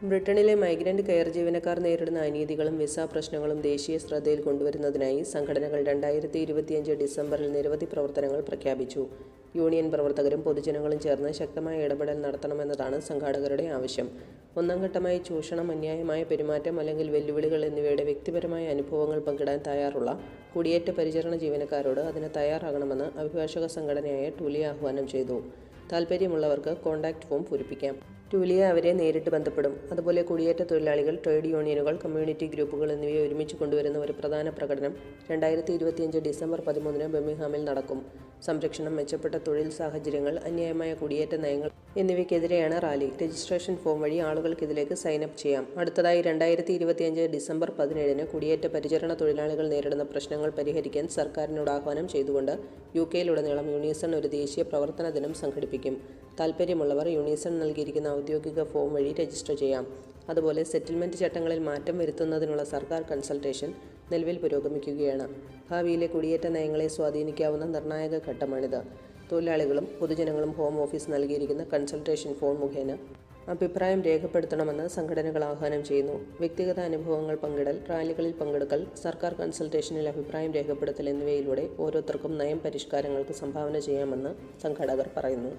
ബ്രിട്ടനിലെ migrant care ജീവനക്കാർ നേരിടുന്ന അനീതികളും വിസ പ്രശ്നങ്ങളും ദേശീയ ശ്രദ്ധയിൽ കൊണ്ടുവരുന്നതിനായി സംഘടനകൾ രണ്ടായിരത്തി ഇരുപത്തിയഞ്ച് ഡിസംബറിൽ നിരവധി പ്രവർത്തനങ്ങൾ പ്രഖ്യാപിച്ചു. യൂണിയൻ പ്രവർത്തകരും പൊതുജനങ്ങളും ചേർന്ന് ശക്തമായ ഇടപെടൽ നടത്തണമെന്നതാണ് സംഘാടകരുടെ ആവശ്യം. ഒന്നാം ഘട്ടമായി ചൂഷണം അന്യായമായ പെരുമാറ്റം അല്ലെങ്കിൽ വെല്ലുവിളികൾ എന്നിവയുടെ വ്യക്തിപരമായ അനുഭവങ്ങൾ പങ്കിടാൻ തയ്യാറുള്ള കുടിയേറ്റ പരിചരണ ജീവനക്കാരോട് അതിന് തയ്യാറാകണമെന്ന് അഭിഭാഷക സംഘടനയായ ടൂലി ആഹ്വാനം ചെയ്തു. താൽപ്പര്യമുള്ളവർക്ക് കോൺടാക്റ്റ് ഫോം പൂരിപ്പിക്കാം ടൂലിയ അവരെ നേരിട്ട് ബന്ധപ്പെടും. അതുപോലെ കുടിയേറ്റ തൊഴിലാളികൾ ട്രേഡ് യൂണിയനുകൾ കമ്മ്യൂണിറ്റി ഗ്രൂപ്പുകൾ എന്നിവയെ ഒരുമിച്ച് കൊണ്ടുവരുന്ന ഒരു പ്രധാന പ്രകടനം രണ്ടായിരത്തി ഇരുപത്തിയഞ്ച് ഡിസംബർ പതിമൂന്നിന് ബെമിഹാമിൽ നടക്കും. സംരക്ഷണം മെച്ചപ്പെട്ട തൊഴിൽ സാഹചര്യങ്ങൾ അന്യായമായ കുടിയേറ്റ നയങ്ങൾ എന്നിവയ്ക്കെതിരെയാണ് റാലി. രജിസ്ട്രേഷൻ ഫോം വഴി ആളുകൾക്ക് ഇതിലേക്ക് സൈൻ അപ്പ് ചെയ്യാം. അടുത്തതായി രണ്ടായിരത്തി ഇരുപത്തിയഞ്ച് ഡിസംബർ പതിനേഴിന് കുടിയേറ്റ പരിചരണ തൊഴിലാളികൾ നേരിടുന്ന പ്രശ്നങ്ങൾ പരിഹരിക്കാൻ സർക്കാരിനോട് ആഹ്വാനം ചെയ്തുകൊണ്ട് യു കെയിലുടനീളം യൂണിസൺ ഒരു ദേശീയ പ്രവർത്തന ദിനം സംഘടിപ്പിക്കും. താൽപ്പര്യമുള്ളവർ യൂണിസൺ നൽകിയിരിക്കുന്ന ഔദ്യോഗിക ഫോം വഴി രജിസ്റ്റർ ചെയ്യാം. അതുപോലെ സെറ്റിൽമെന്റ് ചട്ടങ്ങളിൽ മാറ്റം വരുത്തുന്നതിനുള്ള സർക്കാർ കൺസൾട്ടേഷൻ നിലവിൽ പുരോഗമിക്കുകയാണ്. ഭാവിയിലെ കുടിയേറ്റ നയങ്ങളെ സ്വാധീനിക്കാവുന്ന നിർണായക ഘട്ടമാണിത്. തൊഴിലാളികളും പൊതുജനങ്ങളും ഹോം ഓഫീസ് നൽകിയിരിക്കുന്ന കൺസൾട്ടേഷൻ ഫോൺ മുഖേന അഭിപ്രായം രേഖപ്പെടുത്തണമെന്ന് സംഘടനകൾ ആഹ്വാനം ചെയ്യുന്നു. വ്യക്തിഗത അനുഭവങ്ങൾ പങ്കിടൽ റാലികളിൽ പങ്കെടുക്കൽ സർക്കാർ കൺസൾട്ടേഷനിൽ അഭിപ്രായം രേഖപ്പെടുത്തൽ എന്നിവയിലൂടെ ഓരോരുത്തർക്കും നയം പരിഷ്കാരങ്ങൾക്ക് സംഭാവന ചെയ്യാമെന്ന് സംഘാടകർ പറയുന്നു.